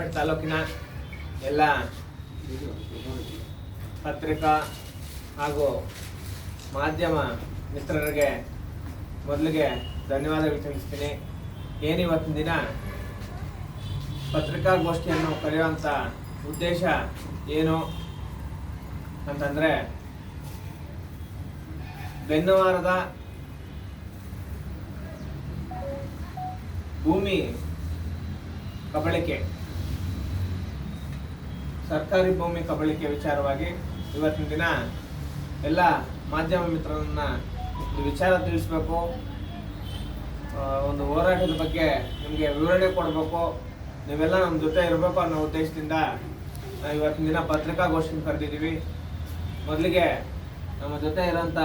ತಾಲೂಕಿನ ಎಲ್ಲ ಪತ್ರಿಕಾ ಹಾಗೂ ಮಾಧ್ಯಮ ಮಿತ್ರರಿಗೆ ಮೊದಲಿಗೆ ಧನ್ಯವಾದ ತಿಳಿಸ್ತೀನಿ. ಏನಿವತ್ತಿನ ದಿನ? ಪತ್ರಿಕಾಗೋಷ್ಠಿಯನ್ನು ಕರೆಯುವಂಥ ಉದ್ದೇಶ ಏನು ಅಂತಂದರೆ ಬೆನ್ನವಾರದ ಭೂಮಿ ಕಬಳಿಕೆ. ಸರ್ಕಾರಿ ಭೂಮಿ ಕಬಳಿಕೆ ವಿಚಾರವಾಗಿ ಇವತ್ತಿನ ದಿನ ಎಲ್ಲ ಮಾಧ್ಯಮ ಮಿತ್ರರನ್ನ ಒಂದು ವಿಚಾರ ತಿಳಿಸ್ಬೇಕು. ಒಂದು ಹೋರಾಟದ ಬಗ್ಗೆ ನಿಮಗೆ ವಿವರಣೆ ಕೊಡಬೇಕು. ನೀವೆಲ್ಲ ನಮ್ಮ ಜೊತೆ ಇರಬೇಕು ಅನ್ನೋ ಉದ್ದೇಶದಿಂದ ನಾವು ಇವತ್ತಿನ ದಿನ ಪತ್ರಿಕಾಗೋಷ್ಠಿ ಕರೆದಿದ್ದೀವಿ. ಮೊದಲಿಗೆ ನಮ್ಮ ಜೊತೆ ಇರೋಂಥ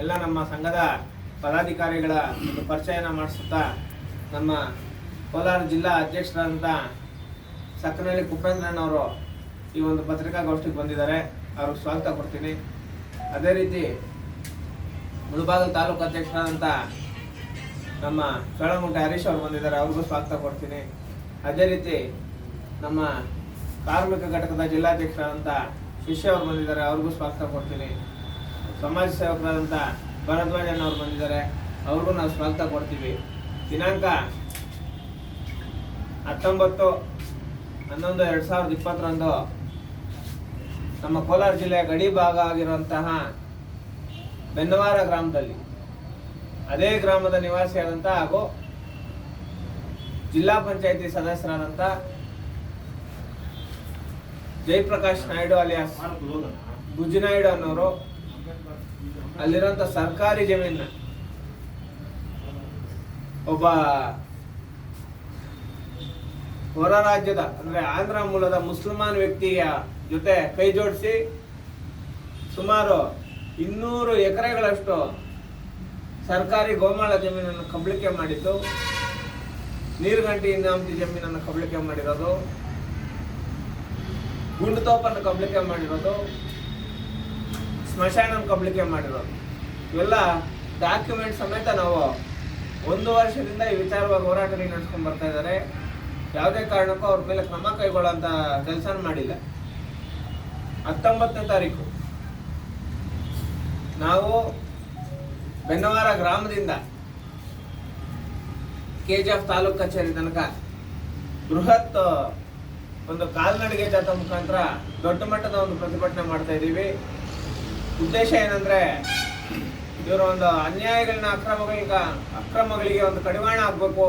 ಎಲ್ಲ ನಮ್ಮ ಸಂಘದ ಪದಾಧಿಕಾರಿಗಳ ಒಂದು ಪರಿಚಯನ ಮಾಡಿಸುತ್ತಾ ನಮ್ಮ ಕೋಲಾರ ಜಿಲ್ಲಾ ಅಧ್ಯಕ್ಷರಾದಂಥ ಸಕ್ಕನಹಳ್ಳಿ ಕುಪೇಂದ್ರಣ್ಣವರು ಈ ಒಂದು ಪತ್ರಿಕಾಗೋಷ್ಠಿಗೆ ಬಂದಿದ್ದಾರೆ. ಅವ್ರಿಗೆ ಸ್ವಾಗತ ಕೊಡ್ತೀನಿ. ಅದೇ ರೀತಿ ಮುಳಬಾಗಲ್ ತಾಲೂಕು ಅಧ್ಯಕ್ಷರಾದಂಥ ನಮ್ಮ ಚೋಳಮುಂಟೆ ಹರೀಶ್ ಅವರು ಬಂದಿದ್ದಾರೆ. ಅವ್ರಿಗೂ ಸ್ವಾಗತ ಕೊಡ್ತೀನಿ. ಅದೇ ರೀತಿ ನಮ್ಮ ಕಾರ್ಮಿಕ ಘಟಕದ ಜಿಲ್ಲಾಧ್ಯಕ್ಷರಾದಂಥ ಶಿಷ್ಯ ಅವರು ಬಂದಿದ್ದಾರೆ. ಅವ್ರಿಗೂ ಸ್ವಾಗತ ಕೊಡ್ತೀನಿ. ಸಮಾಜ ಸೇವಕರಾದಂಥ ಭರದ್ವಾಜನ್ ಅವರು ಬಂದಿದ್ದಾರೆ. ಅವ್ರಿಗೂ ನಾವು ಸ್ವಾಗತ ಕೊಡ್ತೀವಿ. ದಿನಾಂಕ ಹತ್ತೊಂಬತ್ತು ಹನ್ನೊಂದು ಎರಡು ಸಾವಿರದ ಇಪ್ಪತ್ತರಂದು ನಮ್ಮ ಕೋಲಾರ ಜಿಲ್ಲೆಯ ಗಡಿ ಭಾಗ ಆಗಿರುವಂತಹ ಬೆನ್ನವಾರ ಗ್ರಾಮದಲ್ಲಿ, ಅದೇ ಗ್ರಾಮದ ನಿವಾಸಿಯಾದಂಥ ಹಾಗೂ ಜಿಲ್ಲಾ ಪಂಚಾಯತಿ ಸದಸ್ಯರಾದಂಥ ಜಯಪ್ರಕಾಶ್ ನಾಯ್ಡು ಅಲಿಯಾಸ್ ಬುಜ್ಜಿನಾಯ್ಡು ಅನ್ನೋರು ಅಲ್ಲಿರುವಂಥ ಸರ್ಕಾರಿ ಜಮೀನ ಒಬ್ಬ ಹೊರ ರಾಜ್ಯದ, ಅಂದ್ರೆ ಆಂಧ್ರ ಮೂಲದ ಮುಸಲ್ಮಾನ್ ವ್ಯಕ್ತಿಯ ಜೊತೆ ಕೈ ಜೋಡಿಸಿ. ಸುಮಾರು ಇನ್ನೂರು ಎಕರೆಗಳಷ್ಟು ಸರ್ಕಾರಿ ಗೋಮಾಳ ಜಮೀನನ್ನು ಕಬಳಿಕೆ ಮಾಡಿದ್ದು. ನೀರುಗಂಟಿ ಇನ್ನಾಮತಿ ಜಮೀನನ್ನು ಕಬಳಿಕೆ ಮಾಡಿರೋದು. ಗುಂಡುತೋಪನ್ನು ಕಬಳಿಕೆ ಮಾಡಿರೋದು. ಸ್ಮಶಾನ ಕಬಳಿಕೆ ಮಾಡಿರೋದು. ಇವೆಲ್ಲ ಡಾಕ್ಯುಮೆಂಟ್ ಸಮೇತ ನಾವು ಒಂದು ವರ್ಷದಿಂದ ಈ ವಿಚಾರವಾಗಿ ಹೋರಾಟ ನಡೆಸ್ಕೊಂಡು ಬರ್ತಾ ಇದ್ದಾರೆ. ಯಾವುದೇ ಕಾರಣಕ್ಕೂ ಅವ್ರ ಮೇಲೆ ಕ್ರಮ ಕೈಗೊಳ್ಳುವಂತ ಕೆಲಸ ಮಾಡಿಲ್ಲ. ಹತ್ತೊಂಬತ್ತನೇ ತಾರೀಕು. ನಾವು ಬೆನ್ನವಾರ ಗ್ರಾಮದಿಂದ ಕೆ ಜಿ ಎಫ್ ತಾಲೂಕ್ ಕಚೇರಿ ತನಕ ಬೃಹತ್ ಒಂದು ಕಾಲ್ನಡಿಗೆ ಜಾಥಾ ಮುಖಾಂತರ ದೊಡ್ಡ ಮಟ್ಟದ ಒಂದು ಪ್ರತಿಭಟನೆ ಮಾಡ್ತಾ ಇದ್ದೀವಿ. ಉದ್ದೇಶ ಏನಂದ್ರೆ, ಇವರ ಒಂದು ಅನ್ಯಾಯಗಳನ್ನ ಅಕ್ರಮಗಳಿಗ, ಅಕ್ರಮಗಳಿಗೆ ಒಂದು ಕಡಿವಾಣ ಆಗ್ಬೇಕು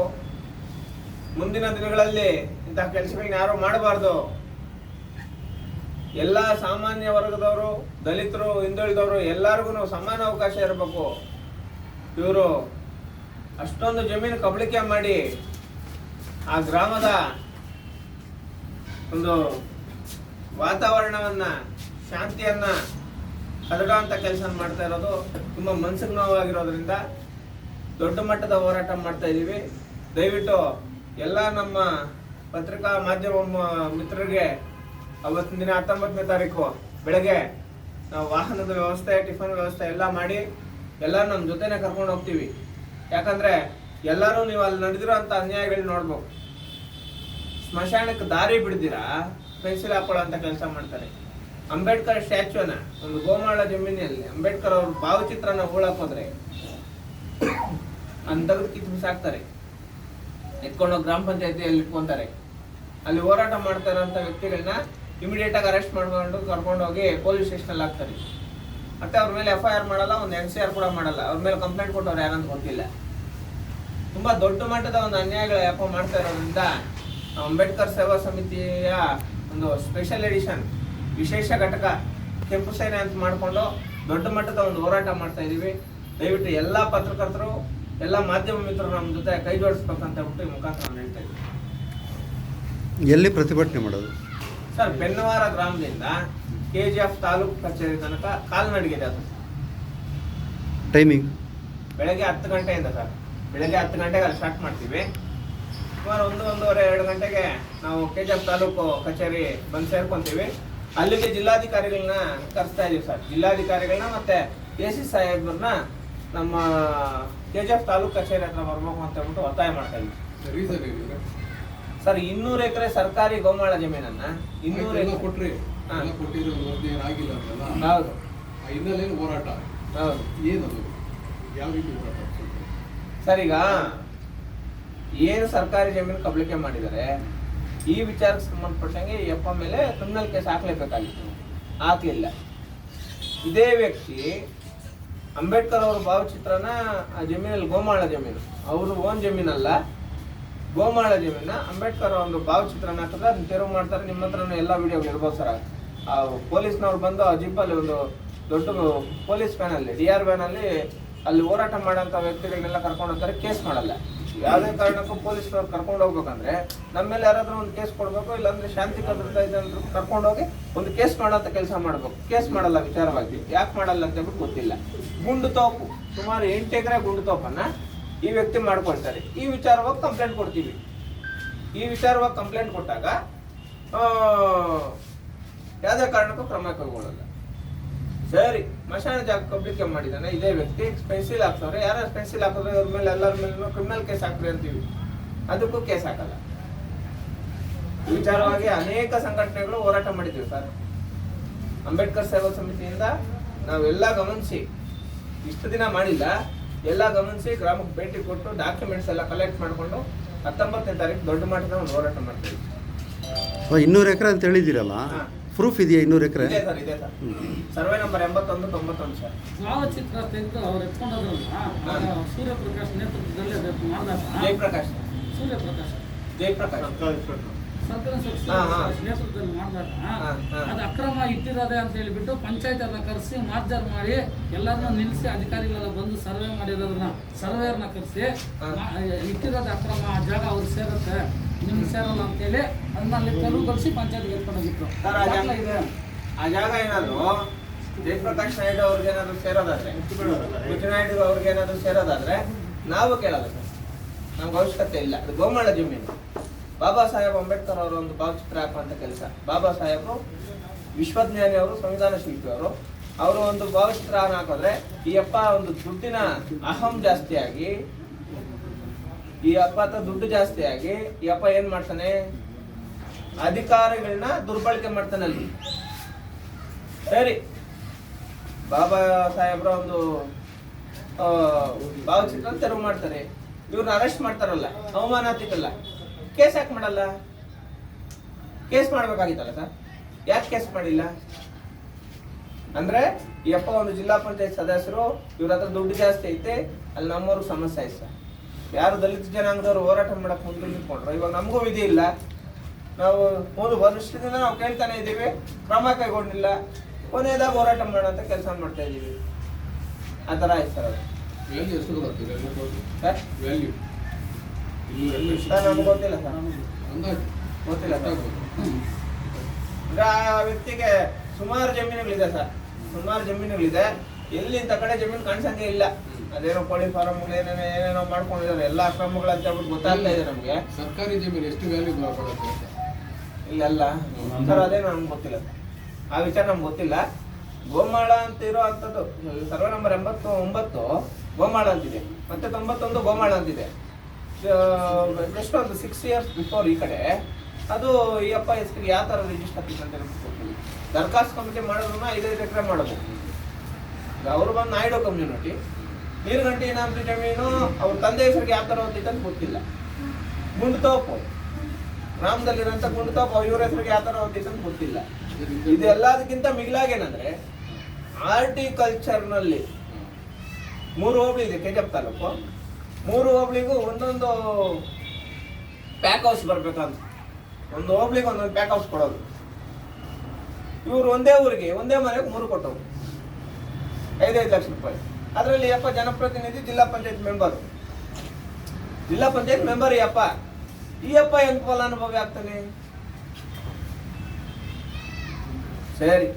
ಮುಂದಿನ ದಿನಗಳಲ್ಲಿ ಇಂತಹ ಕೆಲಸಗಳನ್ನ ಯಾರು ಮಾಡಬಾರ್ದು. ಎಲ್ಲ ಸಾಮಾನ್ಯ ವರ್ಗದವರು, ದಲಿತರು, ಹಿಂದುಳಿದವರು ಎಲ್ಲರಿಗೂ ಸಮಾನ ಅವಕಾಶ ಇರಬೇಕು. ಇವರು ಅಷ್ಟೊಂದು ಜಮೀನು ಕಬಳಿಕೆ ಮಾಡಿ ಆ ಗ್ರಾಮದ ಒಂದು ವಾತಾವರಣವನ್ನ, ಶಾಂತಿಯನ್ನ ಹರಡುವಂತ ಕೆಲಸ ಮಾಡ್ತಾ ಇರೋದು ತುಂಬ ಮನ್ಸಿಗೆ ನೋವಾಗಿರೋದ್ರಿಂದ ದೊಡ್ಡ ಮಟ್ಟದ ಹೋರಾಟ ಮಾಡ್ತಾ ಇದ್ದೀವಿ ದಯವಿಟ್ಟು ಎಲ್ಲ ನಮ್ಮ ಪತ್ರಿಕಾ ಮಾಧ್ಯಮ ಮಿತ್ರರಿಗೆ ಅವತ್ತಿನ ದಿನ ಹತ್ತೊಂಬತ್ತನೇ ತಾರೀಕು. ಬೆಳಗ್ಗೆ ನಾವು ವಾಹನದ ವ್ಯವಸ್ಥೆ, ಟಿಫನ್ ವ್ಯವಸ್ಥೆ ಎಲ್ಲ ಮಾಡಿ ಎಲ್ಲ ನಮ್ಮ ಜೊತೆನೆ ಕರ್ಕೊಂಡು ಹೋಗ್ತೀವಿ. ಯಾಕಂದ್ರೆ ಎಲ್ಲರೂ ನೀವು ಅಲ್ಲಿ ನಡೆದಿರೋ ಅಂತ ಅನ್ಯಾಯಗಳು ನೋಡ್ಬೇಕು. ಸ್ಮಶಾನಕ್ಕೆ ದಾರಿ ಬಿಡ್ದಿರಾ? ಪೆನ್ಸಿಲ್ ಹಾಕೊಳ್ಳೋ ಅಂತ ಕೆಲಸ ಮಾಡ್ತಾರೆ. ಅಂಬೇಡ್ಕರ್ ಸ್ಟ್ಯಾಚ್ಯೂನ ಒಂದು ಗೋಮಾಳ ಜಮೀನಿನಲ್ಲಿ ಅಂಬೇಡ್ಕರ್ ಅವ್ರ ಭಾವಚಿತ್ರನ ಹೂಳಾಕೋದ್ರೆ ಅಂತದ್ದು ಕಿತ್ತು ಬಿಸಾಕ್ತಾರೆ. ಎತ್ಕೊಂಡೋಗಿ ಗ್ರಾಮ ಪಂಚಾಯತಿಯಲ್ಲಿ ಇಟ್ಕೊಂತಾರೆ ಅಲ್ಲಿ ಹೋರಾಟ ಮಾಡ್ತಾ ಇರೋಂಥ ವ್ಯಕ್ತಿಗಳನ್ನ ಇಮಿಡಿಯೇಟ್ ಆಗಿ ಅರೆಸ್ಟ್ ಮಾಡ್ಕೊಂಡು ಕರ್ಕೊಂಡು ಹೋಗಿ ಪೊಲೀಸ್ ಸ್ಟೇಷನ್ ಹಾಕ್ತಾರೆ. ಮತ್ತೆ ಅವ್ರ ಮೇಲೆ ಎಫ್ ಐ ಆರ್ ಮಾಡಲ್ಲ, ಒಂದು ಎನ್ ಸಿ ಆರ್ ಕೂಡ ಮಾಡಲ್ಲ. ಅವ್ರ ಮೇಲೆ ಕಂಪ್ಲೇಂಟ್ ಕೊಟ್ಟವ್ರು ಯಾರಂತ ಗೊತ್ತಿಲ್ಲ. ತುಂಬಾ ದೊಡ್ಡ ಮಟ್ಟದ ಒಂದು ಅನ್ಯಾಯಗಳು ಯಾಕೋ ಮಾಡ್ತಾ ಇರೋದ್ರಿಂದ ಅಂಬೇಡ್ಕರ್ ಸೇವಾ ಸಮಿತಿಯ ಒಂದು ಸ್ಪೆಷಲ್ ಎಡಿಷನ್ ವಿಶೇಷ ಘಟಕ ಕೆಂಪು ಸೇನೆ ಅಂತ ಮಾಡಿಕೊಂಡು ದೊಡ್ಡ ಮಟ್ಟದ ಒಂದು ಹೋರಾಟ ಮಾಡ್ತಾ ಇದೀವಿ. ದಯವಿಟ್ಟು ಎಲ್ಲ ಪತ್ರಕರ್ತರು, ಎಲ್ಲ ಮಾಧ್ಯಮ ಮಿತ್ರರು ನಮ್ಮ ಜೊತೆ ಕೈ ಜೋಡಿಸ್ಬೇಕಂತ ಹೇಳ್ಬಿಟ್ಟು ಈ ಮುಖಾಂತರ ಹೇಳ್ತಾ ಇದ್ದೀವಿ ಎಲ್ಲಿ ಪ್ರತಿಭಟನೆ ಮಾಡೋದು? ಸರ್ ಬೆನ್ನವಾರ ಗ್ರಾಮದಿಂದ ಕೆ ಜಿ ಎಫ್ ತಾಲೂಕು ಕಚೇರಿ ತನಕ ಕಾಲ್ನಡಿಗೆ ಇದೆ ಅದು. ಟೈಮಿಂಗ್ ಬೆಳಗ್ಗೆ ಹತ್ತು ಗಂಟೆಯಿಂದ ಸರ್. ಬೆಳಗ್ಗೆ ಹತ್ತು ಗಂಟೆಗೆ ಅಲ್ಲಿ ಸ್ಟಾರ್ಟ್ ಮಾಡ್ತೀವಿ. ಸುಮಾರು ಒಂದು ಒಂದೂವರೆ ಎರಡು ಗಂಟೆಗೆ ನಾವು ಕೆ ಜಿ ಎಫ್ ತಾಲೂಕು ಕಚೇರಿ ಬಂದು ಸೇರ್ಕೊಂತೀವಿ. ಅಲ್ಲಿಗೆ ಜಿಲ್ಲಾಧಿಕಾರಿಗಳನ್ನ ಕರೆಸ್ತಾ ಇದೀವಿ ಸರ್. ಜಿಲ್ಲಾಧಿಕಾರಿಗಳನ್ನ ಮತ್ತೆ ಎ ಸಿ ಸಾಹೇಬ್ರನ್ನ ನಮ್ಮ ಕೆ ಜಿ ಎಫ್ ತಾಲೂಕು ಕಚೇರಿ ಹತ್ರ ಬರ್ಬೇಕು ಅಂತ ಹೇಳ್ಬಿಟ್ಟು ಒತ್ತಾಯ ಮಾಡ್ತಾ ಇದ್ವಿ. ಸರ್ ಇನ್ನೂರು ಎಕರೆ ಸರ್ಕಾರಿ ಗೋಮಾಳ ಜಮೀನನ್ನ ಇನ್ನೂರು ಎಲ್ಲ ಎಕರೆ ಕೊಟ್ರಿ. ಎಲ್ಲ ಕೊಟ್ಟಿದ್ರು ಅಂತಲ್ಲ? ಹೌದು. ಆ ಹಿನ್ನೆಲೆಯಲ್ಲಿ ಹೋರಾಟ? ಹೌದು. ಏನದು? ಯಾವ ರೀತಿ ಹೋರಾಟ ಸರ್ ಈಗ ಏನು ಸರ್ಕಾರಿ ಜಮೀನು ಕಬಳಿಕೆ ಮಾಡಿದ್ದಾರೆ ಈ ವಿಚಾರಕ್ಕೆ ಸಂಬಂಧಪಟ್ಟಂಗೆ ಯಪ್ಪ ಮೇಲೆ ಕ್ರಿಮಿನಲ್ ಕೇಸ್ ಹಾಕ್ಲೇಬೇಕಾಗಿತ್ತು. ಹಾಕ್ಲಿಲ್ಲ ಇದೇ ವ್ಯಕ್ತಿ ಅಂಬೇಡ್ಕರ್ ಅವರ ಭಾವಚಿತ್ರನ ಆ ಜಮೀನಲ್ಲಿ ಗೋಮಾಳ ಜಮೀನು. ಅವರು ಓನ್ ಜಮೀನಲ್ಲ. ಗೋಮಾಳ ಜೀವನ. ಅಂಬೇಡ್ಕರ್ ಒಂದು ಭಾವಚಿತ್ರನ ಹಾಕಿದ್ರೆ ಅದನ್ನ ತೆರವು ಮಾಡ್ತಾರೆ. ನಿಮ್ಮ ಹತ್ರನೂ ಎಲ್ಲ ವಿಡಿಯೋ ಇರ್ಬೋದು ಸರ್. ಆ ಪೊಲೀಸ್ನವ್ರು ಬಂದು ಆ ಜೀಪಲ್ಲಿ ಒಂದು ದೊಡ್ಡ ಪೊಲೀಸ್ ವ್ಯಾನಲ್ಲಿ ಡಿ ಆರ್ ವ್ಯಾನಲ್ಲಿ ಅಲ್ಲಿ ಹೋರಾಟ ಮಾಡೋಂಥ ವ್ಯಕ್ತಿಗಳನ್ನೆಲ್ಲ ಕರ್ಕೊಂಡು ಹೋಗ್ತಾರೆ. ಕೇಸ್ ಮಾಡಲ್ಲ. ಯಾವುದೇ ಕಾರಣಕ್ಕೂ ಪೊಲೀಸ್ನವ್ರು ಕರ್ಕೊಂಡು ಹೋಗ್ಬೇಕಂದ್ರೆ ನಮ್ಮ ಮೇಲೆ ಯಾರಾದರೂ ಒಂದು ಕೇಸ್ ಕೊಡಬೇಕು, ಇಲ್ಲಾಂದ್ರೆ ಶಾಂತಿ ಭದ್ರತಾ ಇದೆ ಅಂದ್ರೆ ಕರ್ಕೊಂಡು ಹೋಗಿ ಒಂದು ಕೇಸ್ ಮಾಡೋಂಥ ಕೆಲಸ ಮಾಡಬೇಕು. ಕೇಸ್ ಮಾಡಲ್ಲ ವಿಚಾರವಾಗಿ. ಯಾಕೆ ಮಾಡಲ್ಲ ಅಂತ ಹೇಳ್ಬಿಟ್ಟು ಗೊತ್ತಿಲ್ಲ. ಗುಂಡು ತೋಪು. ಸುಮಾರು ಎಂಟು ಎಕರೆ ಗುಂಡು ತೋಪನ್ನ ಈ ವ್ಯಕ್ತಿ ಮಾಡ್ಕೊಳ್ತಾರೆ. ಈ ವಿಚಾರವಾಗಿ ಕಂಪ್ಲೇಂಟ್ ಕೊಡ್ತೀವಿ. ಈ ವಿಚಾರವಾಗಿ ಕಂಪ್ಲೇಂಟ್ ಕೊಟ್ಟಾಗ ಯಾವುದೇ ಕಾರಣಕ್ಕೂ ಕ್ರಮ ಕೈಗೊಳ್ಳಲ್ಲ. ಸರಿ, ಮಶಾನ ಜಾಗ ಕಬ್ಲಿಕೆ ಮಾಡಿದಾನೆ ಇದೇ ವ್ಯಕ್ತಿ ಪೆನ್ಸಿಲ್ ಹಾಕ್ತವ್ರೆ ಯಾರು ಪೆನ್ಸಿಲ್ ಹಾಕಿದ್ರೆ ಅವ್ರ ಮೇಲೆ, ಎಲ್ಲರ ಮೇಲೂ ಕ್ರಿಮಿನಲ್ ಕೇಸ್ ಹಾಕ್ರಿ ಅಂತೀವಿ. ಅದಕ್ಕೂ ಕೇಸ್ ಹಾಕಲ್ಲ. ವಿಚಾರವಾಗಿ ಅನೇಕ ಸಂಘಟನೆಗಳು ಹೋರಾಟ ಮಾಡಿದ್ವಿ ಸರ್. ಅಂಬೇಡ್ಕರ್ ಸೇವಾ ಸಮಿತಿಯಿಂದ ನಾವೆಲ್ಲ ಗಮನಿಸಿ, ಇಷ್ಟು ದಿನ ಮಾಡಿಲ್ಲ. ಎಲ್ಲ ಗಮನಿಸಿ ಗ್ರಾಮಕ್ಕೆ ಭೇಟಿ ಕೊಟ್ಟು ಡಾಕ್ಯುಮೆಂಟ್ಸ್ ಎಲ್ಲ ಕಲೆಕ್ಟ್ ಮಾಡಿಕೊಂಡು ಹತ್ತೊಂಬತ್ತನೇ ತಾರೀಕು ದೊಡ್ಡ ಮಟ್ಟದ ಒಂದು ಹೋರಾಟ ಮಾಡ್ತೀವಿ. ಇನ್ನೂರು ಎಕರೆ ಅಂತ ಹೇಳಿದ್ದೀರಲ್ಲ? ಪ್ರೂಫ್ ಇದೆಯಾ ಇನ್ನೂರು ಎಕರೆ? ಇದೆ ಸರ್ ಇದೆ ಸರ್. ಸರ್ವೆ ನಂಬರ್ ಎಂಬತ್ತೊಂದು ತೊಂಬತ್ತೊಂದು ಸರ್. ಭಾವಚಿತ್ರ ತೆಗೆದು ಅವ್ರು ಎತ್ಕೊಂಡೋದ್ರಲ್ಲ ಸೂರ್ಯಪ್ರಕಾಶ್ ನೇತೃತ್ವದಲ್ಲಿ ಮಾಡಿದಾಗ ಜಯಪ್ರಕಾಶ್. ಸೂರ್ಯಪ್ರಕಾಶ್. ಜಯಪ್ರಕಾಶ್. ನೇತೃತ್ವದಲ್ಲಿ ಮಾಡಿದಾಗ. ಅದು ಅಕ್ರಮ ಇಟ್ಟಿರೋದೆ ಅಂತ ಹೇಳಿಬಿಟ್ಟು ಪಂಚಾಯತ್ ಎಲ್ಲ ಕರೆಸಿ ಮಾರ್ಜರ್ ಮಾಡಿ ಎಲ್ಲರನ್ನ ನಿಲ್ಲಿಸಿ ಅಧಿಕಾರಿಗಳೆಲ್ಲ ಬಂದು ಸರ್ವೆ ಮಾಡಿರೋದನ್ನ ಸರ್ವೇರ್ನ ಕರೆಸಿ. ಇಟ್ಟಿರೋದು ಅಕ್ರಮ ಆ ಜಾಗ ಅವ್ರಿಗೆ ಸೇರುತ್ತೆ ನಿಮ್ಗೆ ಸೇರಲ್ಲ ಅಂತೇಳಿ ಅದನ್ನ ಅಲ್ಲಿ ಕರೆಸಿ ಪಂಚಾಯತ್ ಎತ್ಕೊಂಡೋಗಿತ್ತು ಆ ಜಾಗ- ದಾಖಲೆ ಇದೆ. ಆ ಜಾಗ ಏನಾದ್ರು ಜಯಪ್ರಕಾಶ್ ನಾಯ್ಡು ಅವ್ರಿಗೆ ಏನಾದ್ರು ಸೇರೋದಾದ್ರೆ ನಾಯ್ಡು ಅವ್ರಿಗೆ ಏನಾದ್ರು ಸೇರೋದಾದ್ರೆ ನಾವು ಸರ್. ನಮ್ಗೆ ಅವಶ್ಯಕತೆ ಇಲ್ಲ. ಅದು ಗೋಮಾಳ ಜಮೀನು. ಬಾಬಾ ಸಾಹೇಬ್ ಅಂಬೇಡ್ಕರ್ ಅವರ ಒಂದು ಭಾವಚಿತ್ರ ಅಂತ ಕೆಲಸ. ಬಾಬಾ ಸಾಹೇಬರು ವಿಶ್ವಜ್ಞಾನಿ ಅವರು, ಸಂವಿಧಾನ ಶಿಲ್ಪಿ ಅವರು. ಅವರು ಒಂದು ಭಾವಚಿತ್ರ ಹಾಕಿದ್ರೆ, ಈ ಅಪ್ಪ ಒಂದು ದುಡ್ಡಿನ ಅಹಂ ಜಾಸ್ತಿ ಆಗಿ ಈ ಅಪ್ಪ ಹತ್ರ ದುಡ್ಡು ಜಾಸ್ತಿ ಆಗಿ ಈ ಅಪ್ಪ ಏನ್ ಮಾಡ್ತಾನೆ? ಅಧಿಕಾರಿಗಳನ್ನ ದುರ್ಬಳಕೆ ಮಾಡ್ತಾನೆ ಅಲ್ಲಿ. ಸರಿ. ಬಾಬಾ ಸಾಹೇಬ್ರ ಒಂದು ಭಾವಚಿತ್ರ ತೆರವು ಮಾಡ್ತಾರೆ. ಇವ್ರನ್ನ ಅರೆಸ್ಟ್ ಮಾಡ್ತಾರಲ್ಲ ಅವಮಾನಾತಿಕಲ್ಲ ಕೇಸ್ ಯಾಕೆ ಮಾಡಲ್ಲ? ಕೇಸ್ ಮಾಡ್ಬೇಕಾಗಿತ್ತಲ್ಲ ಸರ್? ಯಾಕೆ ಕೇಸ್ ಮಾಡಿಲ್ಲ? ಅಂದ್ರೆ ಯಪ್ಪ ಒಂದು ಜಿಲ್ಲಾ ಪಂಚಾಯತ್ ಸದಸ್ಯರು ಇವ್ರ ಹತ್ರ ದುಡ್ಡು ಜಾಸ್ತಿ ಐತೆ ಅಲ್ಲಿ ನಮ್ಮವ್ರಿಗೆ ಸಮಸ್ಯೆ ಐತೆ ಸರ್. ಯಾರು ದಲಿತ ಜನಾಂಗದವ್ರು ಹೋರಾಟ ಮಾಡಕ್ ಮುಂದೆ ನಿಂತ್ಕೊಂಡ್ರು. ಇವಾಗ ನಮಗೂ ವಿಧಿ ಇಲ್ಲ. ನಾವು ಒಂದು ವರ್ಷದಿಂದ ನಾವು ಕೇಳ್ತಾನೆ ಇದ್ದೀವಿ ಕ್ರಮ ಕೈಗೊಂಡಿಲ್ಲ. ಕೊನೆಯದಾಗ ಹೋರಾಟ ಮಾಡೋಂಥ ಕೆಲಸ ಮಾಡ್ತಾ ಇದ್ದೀವಿ. ಆ ಥರ ಆಯ್ತು ಸರ್ ಅದು ವ್ಯಾಲ್ಯೂ ಎಷ್ಟು ಬರುತ್ತೆ ವ್ಯಾಲ್ಯೂ ಟೋಟಲ್ ಸರ್ ನಮ್ಗೆ ಗೊತ್ತಿಲ್ಲ ಸರ್ ಗೊತ್ತಿಲ್ಲ ಸರ್ ಅಂದ್ರೆ ಆ ವ್ಯಕ್ತಿಗೆ ಸುಮಾರು ಜಮೀನುಗಳಿದೆ ಸರ್. ಸುಮಾರು ಜಮೀನುಗಳಿದೆ. ಎಲ್ಲಿ ಇಂಥ ಕಡೆ ಜಮೀನು ಕಾಣಿಸಂಗೆ ಇಲ್ಲ. ಅದೇನೋ ಕೋಳಿ ಫಾರಂ ಏನೇನೋ ಏನೇನೋ ಮಾಡ್ಕೊಂಡಿದ್ದಾರೆ. ಎಲ್ಲ ಅಕ್ರಮಗಳು ಅಂತ ಹೇಳ್ಬಿಟ್ಟು ಗೊತ್ತಾಗ್ತಾ ಇದೆ ನಮಗೆ. ಸರ್ಕಾರಿ ಜಮೀನು ಎಷ್ಟು ವ್ಯಾಲ್ಯೂ ಬರುತ್ತೆ ಇಲ್ಲೆಲ್ಲ ಸರ್ ಅದೇ ನಮ್ಗೆ ಗೊತ್ತಿಲ್ಲ. ಆ ವಿಚಾರ ನಮ್ಗೆ ಗೊತ್ತಿಲ್ಲ. ಗೋಮಾಳ ಅಂತ ಇರೋ ಅಂಥದ್ದು ಸರ್ವೆ ನಂಬರ್ ಎಂಬತ್ತು ಒಂಬತ್ತು ಗೋಮಾಳ ಅಂತಿದೆ. ಮತ್ತೆ ತೊಂಬತ್ತೊಂದು ಗೋಮಾಳ ಅಂತಿದೆ. ಜಸ್ಟ್ ಒಂದು ಸಿಕ್ಸ್ ಇಯರ್ಸ್ ಬಿಫೋರ್ ಈ ಕಡೆ, ಅದು ಈ ಅಪ್ಪ ಹೆಸರಿಗೆ ಯಾವ ಥರ ರಿಜಿಸ್ಟರ್ ಆಗ್ತದೆ ಅಂತ ಹೇಳ್ಬಿಟ್ಟು ದರಖಾಸ್ತು ಕಮಿಟಿ ಮಾಡೋದನ್ನ ಐದೈದು ಎಕರೆ ಮಾಡಬೇಕು ಈಗ ಅವರು ಬಂದು ನಾಯ್ಡು ಕಮ್ಯುನಿಟಿ ನೀರುಗಂಟಿ ಏನಾದ್ರು ಜಮೀನು, ಅವ್ರ ತಂದೆ ಹೆಸರಿಗೆ ಯಾವ ಥರ ಹೋಗ್ತಿತ್ತು ಅಂತ ಗೊತ್ತಿಲ್ಲ. ಗುಂಡ್ತೋಪು. ಗ್ರಾಮದಲ್ಲಿರೋಂಥ ಗುಂಡ್ತೋಪು ಇವ್ರ ಹೆಸರಿಗೆ ಯಾವ ಥರ ಹೋಗ್ತಿತ್ತು ಅಂತ ಗೊತ್ತಿಲ್ಲ. ಇದೆಲ್ಲದಕ್ಕಿಂತ ಮಿಗಿಲಾಗೇನಂದ್ರೆ ಆರ್ಟಿಕಲ್ಚರ್ನಲ್ಲಿ ಮೂರು ಹೋಬಳಿ ಇದೆ, ಕೆಜಪ್ ತಾಲೂಕು. ಮೂರು ಹೋಬ್ಳಿಗೂ ಒಂದೊಂದು ಪ್ಯಾಕ್ ಹೌಸ್ ಬರ್ಬೇಕಂತ. ಒಂದು ಹೋಬ್ಳಿಗೆ ಒಂದೊಂದು ಪ್ಯಾಕ್ ಹೌಸ್ ಕೊಡೋದು. ಇವ್ರು ಒಂದೇ ಊರಿಗೆ, ಒಂದೇ ಮನೆಗೆ ಮೂರು ಕೊಟ್ಟವು ಐದೈದು ಲಕ್ಷ ರೂಪಾಯಿ. ಅದರಲ್ಲಿ ಯಪ್ಪ ಜನಪ್ರತಿನಿಧಿ, ಜಿಲ್ಲಾ ಪಂಚಾಯತ್ ಮೆಂಬರ್ ಜಿಲ್ಲಾ ಪಂಚಾಯತ್ ಮೆಂಬರ್ ಅಪ್ಪ ಈ ಅಪ್ಪ ಹೆಂಗ್ ಫಲಾನುಭವಿ ಆಗ್ತಾನೆ? ಸರಿ.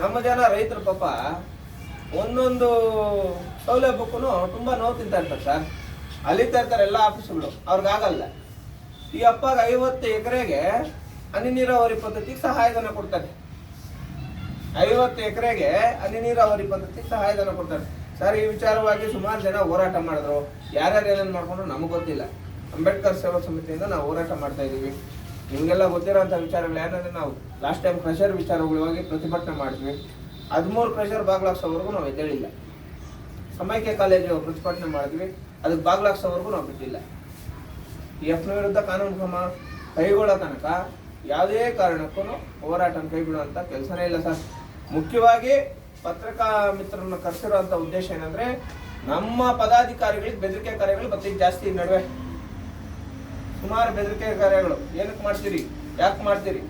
ನಮ್ಮ ಜನ ರೈತರು ಪಾಪ ಒಂದೊಂದು ಸೌಲಭ್ಯಕ್ಕೂ ತುಂಬಾ ನೋವು ತಿಂತಾ ಇರ್ತಾರೆ ಸರ್. ಅಲಿತಾ ಇರ್ತಾರೆ ಎಲ್ಲ ಆಫೀಸ್ಗಳು. ಅವ್ರಿಗಾಗಲ್ಲ ಈ ಅಪ್ಪಗ ಐವತ್ತು ಎಕರೆಗೆ ಹನಿ ನೀರಾವರಿ ಪದ್ಧತಿಗೆ ಸಹಾಯಧನ ಕೊಡ್ತಾರೆ. ಐವತ್ತು ಎಕರೆಗೆ ಹನಿ ನೀರಾವರಿ ಪದ್ಧತಿಗೆ ಸಹಾಯಧನ ಕೊಡ್ತಾರೆ. ಸರ್, ಈ ವಿಚಾರವಾಗಿ ಸುಮಾರು ಜನ ಹೋರಾಟ ಮಾಡಿದ್ರು. ಯಾರ್ಯಾರು ಏನೇನು ಮಾಡ್ಕೊಂಡ್ರು ನಮಗೆ ಗೊತ್ತಿಲ್ಲ. ಅಂಬೇಡ್ಕರ್ ಸೇವಾ ಸಮಿತಿಯಿಂದ ನಾವು ಹೋರಾಟ ಮಾಡ್ತಾ ಇದ್ದೀವಿ ನಿಮಗೆಲ್ಲ ಗೊತ್ತಿರೋಂಥ ವಿಚಾರಗಳು ಏನಂದ್ರೆ ನಾವು ಲಾಸ್ಟ್ ಟೈಮ್ ಪ್ರೆಷರ್ ವಿಚಾರಗಳಾಗಿ ಪ್ರತಿಭಟನೆ ಮಾಡಿದ್ವಿ. ಹದಿಮೂರು ಕ್ರೆಷರ್ ಬಾಗ್ಲಾಕ್ಸೋವರೆಗೂ ನಾವು ಎದ್ದೇಳಿಲ್ಲ. ಸಮಯಕ್ಕೆ ಕಾಲೇಜು ಪ್ರತಿಭಟನೆ ಮಾಡಿದ್ವಿ. ಅದಕ್ಕೆ ಬಾಗ್ಲಾಕ್ಸೋವರೆಗೂ ನಾವು ಬಿಟ್ಟಿಲ್ಲ. ಎಫ್ನ ವಿರುದ್ಧ ಕಾನೂನು ಕ್ರಮ ಕೈಗೊಳ್ಳೋ ತನಕ ಯಾವುದೇ ಕಾರಣಕ್ಕೂ ಹೋರಾಟ ಬಿಡುವಂಥ ಕೆಲಸನೇ ಇಲ್ಲ ಸರ್. ಮುಖ್ಯವಾಗಿ ಪತ್ರಿಕಾ ಮಿತ್ರರನ್ನು ಕರೆಸಿರುವಂಥ ಉದ್ದೇಶ ಏನಂದರೆ ನಮ್ಮ ಪದಾಧಿಕಾರಿಗಳಿಗೆ ಬೆದರಿಕೆ ಕಾರ್ಯಗಳು ಬರ್ತೀವಿ ಜಾಸ್ತಿ ನಡುವೆ. ಸುಮಾರು ಬೆದರಿಕೆ ಕಾರ್ಯಗಳು. ಏನಕ್ಕೆ ಮಾಡ್ತೀರಿ? ಯಾಕೆ ಮಾಡ್ತೀರಿ?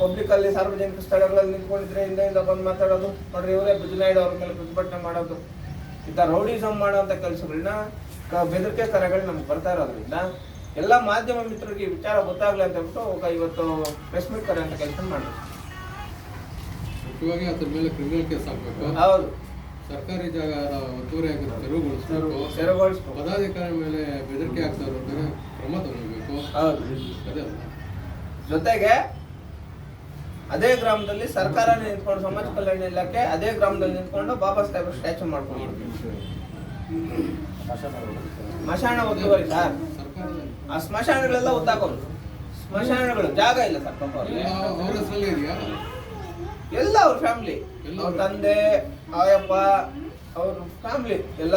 ಪಬ್ಲಿಕ್ ಅಲ್ಲಿ ಸಾರ್ವಜನಿಕ ಸ್ಥಳಗಳಲ್ಲಿ ನಿಂತ್ಕೊಂಡಿದ್ರೆ ಹಿಂದೆಯಿಂದ ಬಂದು ಮಾತಾಡೋದು. ನೋಡ್ರಿ ಇವರೇ ಬುದ್ಧಿನಾಯ್ಡು ಅವ್ರ ಮೇಲೆ ಪ್ರತಿಭಟನೆ ಮಾಡೋದು. ಇಂಥ ರೌಡಿಸಮ್ ಮಾಡುವಂತ ಕೆಲಸಗಳನ್ನ ಬೆದರಿಕೆ ಕರೆಗಳು ನಮ್ಗೆ ಬರ್ತಾ ಇರೋದ್ರಿಂದ ಎಲ್ಲ ಮಾಧ್ಯಮ ಮಿತ್ರರಿಗೆ ವಿಚಾರ ಗೊತ್ತಾಗ್ಲಿ ಅಂತ ಹೇಳ್ಬಿಟ್ಟು ಒಬ್ಬ ಇವತ್ತು ಪ್ರೆಸ್ ಮೀಟ್ ಕರೆ ಅಂತ ಕೆಲಸ ಮಾಡಿದ್ರು ಮುಖ್ಯವಾಗಿ ಅದ್ರ ಮೇಲೆ ಕ್ರಿಮಿನಲ್ ಕೇಸ್ ಹಾಕ್ಬೇಕು ಹೌದು. ಸರ್ಕಾರಿ ಜಾಗ ದೂರ ಆಗಿರೋ ತೆರವುಗೊಳಿಸ್ಬೇಕು. ತೆರವುಗೊಳಿಸ್ಬೇಕು. ಪದಾಧಿಕಾರಿ ಮೇಲೆ ಬೆದರಿಕೆ ಆಗ್ತಾ ಇರೋದ್ರೆ ಕ್ರಮ ತಗೊಳ್ಬೇಕು. ಹೌದು. ಅದೇ ಜೊತೆಗೆ ಅದೇ ಗ್ರಾಮದಲ್ಲಿ ಸರ್ಕಾರ ನಿಂತ್ಕೊಂಡು ಸಮಾಜ ಕಲ್ಯಾಣ ಇಲಾಖೆ ಅದೇ ಗ್ರಾಮದಲ್ಲಿ ನಿಂತ್ಕೊಂಡು ಬಾಬಾ ಸಾಹೇಬ್ ಸ್ಟ್ಯಾಚು ಮಾಡ್ಕೊಂಡು ಸ್ಮಶಾನ ಒತ್ತುವರಿ ಸರ್. ಆ ಸ್ಮಶಾನಗಳೆಲ್ಲ ಒತ್ತಾಕೋದು ಸ್ಮಶಾನಗಳು ಜಾಗ ಇಲ್ಲ ಸರ್ ಪಾಪ ಎಲ್ಲ ಅವ್ರ ಫ್ಯಾಮಿಲಿ. ಅವ್ರ ತಂದೆ ಆಯಪ್ಪ ಅವ್ರ ಫ್ಯಾಮಿಲಿ ಎಲ್ಲ.